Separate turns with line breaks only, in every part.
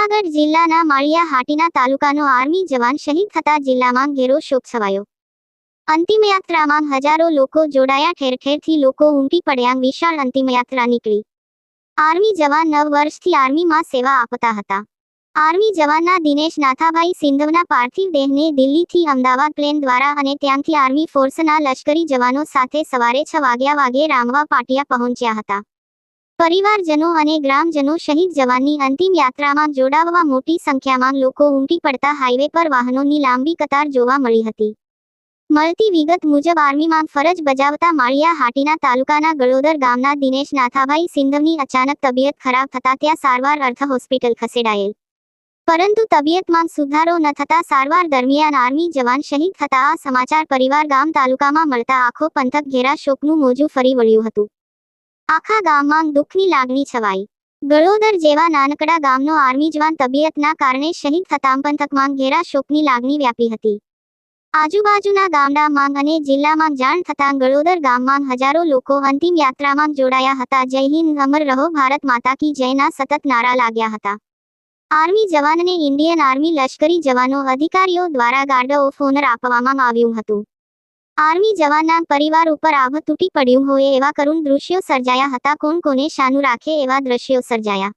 જૂનાગઢ જિલ્લાના માળિયા હાટીના તાલુકાનો આર્મી જવાન શહીદ થતા જિલ્લામાં ઘેરો શોક છવાયો. અંતિમયાત્રામાં હજારો લોકો જોડાયા, ઠેર ઠેરથી લોકો ઉમટી પડ્યા, વિશાળ અંતિમયાત્રા નીકળી. આર્મી જવાન નવ વર્ષથી આર્મીમાં સેવા આપતા હતા. આર્મી જવાનના દિનેશ નાથાભાઈ સિંધવના પાર્થિવ દેહને દિલ્હીથી અમદાવાદ પ્લેન દ્વારા અને ત્યાંથી આર્મી ફોર્સના લશ્કરી જવાનો સાથે સવારે છ વાગ્યા વાગે રામવા પાટિયા પહોંચ્યા હતા. પરિવારજનો અને ગ્રામજનો શહીદ જવાનની અંતિમ યાત્રામાં જોડાવવા મોટી સંખ્યામાં લોકો ઉમટી પડતા હાઈવે પર વાહનોની લાંબી કતાર જોવા મળી હતી. મળતી વિગત મુજબ આર્મીમાં ફરજ બજાવતા માળિયા હાટીના તાલુકાના ગળોદર ગામના દિનેશ નાથાભાઈ સિંધવની અચાનક તબિયત ખરાબ થતા ત્યાં સારવાર અર્થ હોસ્પિટલ ખસેડાયેલ. પરંતુ તબિયતમાં સુધારો ન થતા સારવાર દરમિયાન આર્મી જવાન શહીદ થતા આ સમાચાર પરિવાર ગામ તાલુકામાં મળતા આખો પંથક ઘેરા શોકનું મોજું ફરી વળ્યું હતું. આખા ગામમાં દુઃખની લાગણી છવાઈ. ગળોદર જેવા નાનકડા ગામનો આર્મી જવાન તબિયતના કારણે શહીદ થતાં પંથકમાં ઘેરા શોકની લાગણી વ્યાપી હતી. આજુબાજુના ગામડામાં અને જિલ્લામાં જાણ થતાં ગળોદર ગામમાં હજારો લોકો અંતિમ યાત્રામાં જોડાયા હતા. જય હિન્દ, અમર રહો, ભારત માતા કી જયના સતત નારા લાગ્યા હતા. આર્મી જવાનને ઇન્ડિયન આર્મી લશ્કરી જવાનો અધિકારીઓ દ્વારા ગાર્ડ ઓફ ઓનર આપવામાં આવ્યું હતું. આર્મી જવાનના પરિવાર ઉપર આભ તૂટી પડ્યું હોય એવા કરુણ દૃશ્યો સર્જાયા હતા. કોણ કોને શાનું રાખે એવા દ્રશ્યો સર્જાયા?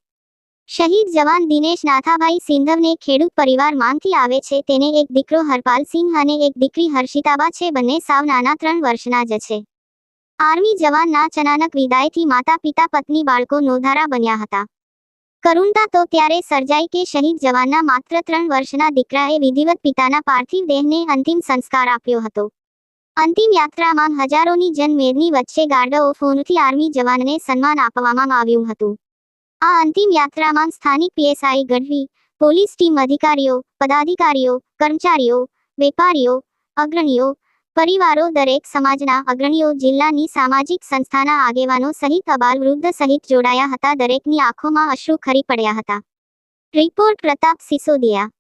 શહીદ જવાન દિનેશ નાથાભાઈ સિંધવને ખેડૂત પરિવારમાંથી આવે છે. તેને એક દીકરો હરપાલસિંહ અને એક દીકરી હર્ષિતાબા છે. બંને સાવ નાના ત્રણ વર્ષના જ છે. આર્મી જવાનના અચાનક વિદાયથી માતા પિતા પત્ની બાળકો નોંધારા બન્યા હતા. કરુણતા તો ત્યારે સર્જાઈ કે શહીદ જવાનના માત્ર ત્રણ વર્ષના દીકરાએ વિધિવત પિતાના પાર્થિવ દેહને અંતિમ સંસ્કાર આપ્યો હતો. અંતિમ યાત્રામાં હજારોની જનમેદની વચ્ચે ગાર્ડ ઓફ ઓનરથી આર્મી જવાનને સન્માન આપવામાં આવ્યું હતું. આ અંતિમ યાત્રામાં સ્થાનિક પીએસઆઈ ગઢવી, પોલીસ ટીમ અધિકારીઓ, પદાધિકારીઓ, કર્મચારીઓ, વેપારીઓ, અગ્રણીઓ, પરિવારો દરેક સમાજના અગ્રણીઓ જિલ્લાની સામાજિક સંસ્થાના આગેવાનો સહિત અબાલ વૃદ્ધ સહિત જોડાયા હતા. દરેકની આંખોમાં અશ્રુ ખરી પડ્યા હતા. રિપોર્ટ પ્રતાપ સિસોદિયા